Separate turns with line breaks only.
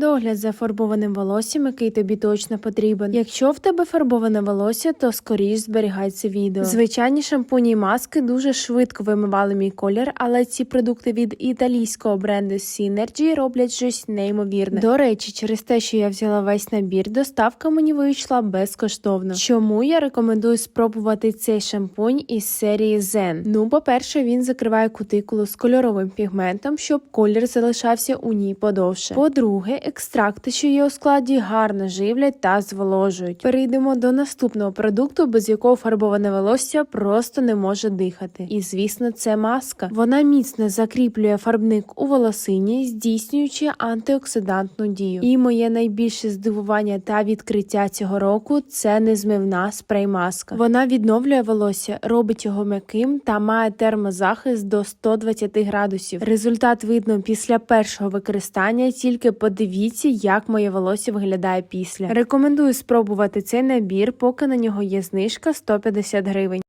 Догляд за фарбованим волоссям, який тобі точно потрібен. Якщо в тебе фарбоване волосся, то скоріш зберігай це відео. Звичайні шампуні і маски дуже швидко вимивали мій колір, але ці продукти від італійського бренду Synergy роблять щось неймовірне. До речі, через те, що я взяла весь набір, доставка мені вийшла безкоштовно. Чому я рекомендую спробувати цей шампунь із серії Zen? Ну, по-перше, він закриває кутикулу з кольоровим пігментом, щоб колір залишався у ній подовше. По-друге, екстракти, що є у складі, гарно живлять та зволожують. Перейдемо до наступного продукту, без якого фарбоване волосся просто не може дихати. І звісно, це маска. Вона міцно закріплює фарбник у волосині, здійснюючи антиоксидантну дію. І моє найбільше здивування та відкриття цього року це незмивна спрей-маска. Вона відновлює волосся, робить його м'яким та має термозахист до 120 градусів. Результат видно після першого використання. Тільки подивіться, як моє волосся виглядає після. Рекомендую спробувати цей набір, поки на нього є знижка 150 гривень.